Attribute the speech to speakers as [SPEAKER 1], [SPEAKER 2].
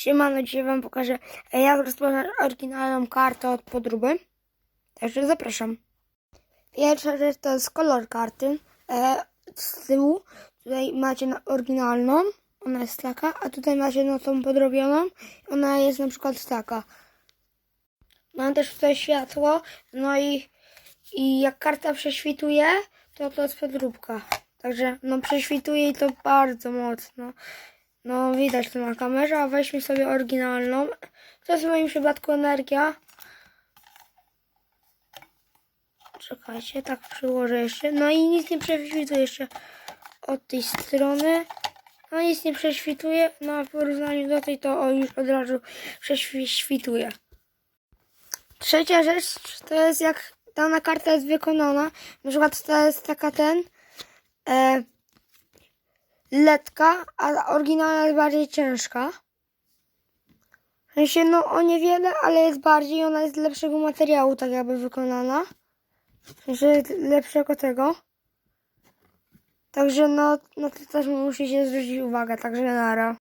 [SPEAKER 1] Siemano, dzisiaj wam pokażę e, jak rozpoznać oryginalną kartę od podróby. Także zapraszam. Pierwsza rzecz to jest kolor karty. E, z tyłu tutaj macie na oryginalną, ona jest taka, a tutaj macie na tą podrobioną, ona jest na przykład taka. Mam też tutaj światło, no i, i jak karta prześwituje, to to jest podróbka. Także no prześwituje i to bardzo mocno. No widać to na kamerze, a weźmy sobie oryginalną. To jest w moim przypadku energia. Czekajcie, tak przyłożę jeszcze. No i nic nie prześwituje jeszcze od tej strony. No nic nie prześwituje, no a w porównaniu do tej to o, już od razu prześwituje. Trzecia rzecz to jest jak dana karta jest wykonana. Na przykład to jest taka ten e, letka, a oryginalna jest bardziej ciężka. W sensie no o niewiele, ale jest bardziej, ona jest z lepszego materiału tak jakby wykonana. W sensie jest lepszego tego. Także no, no to też musicie zwrócić uwagę, także nara.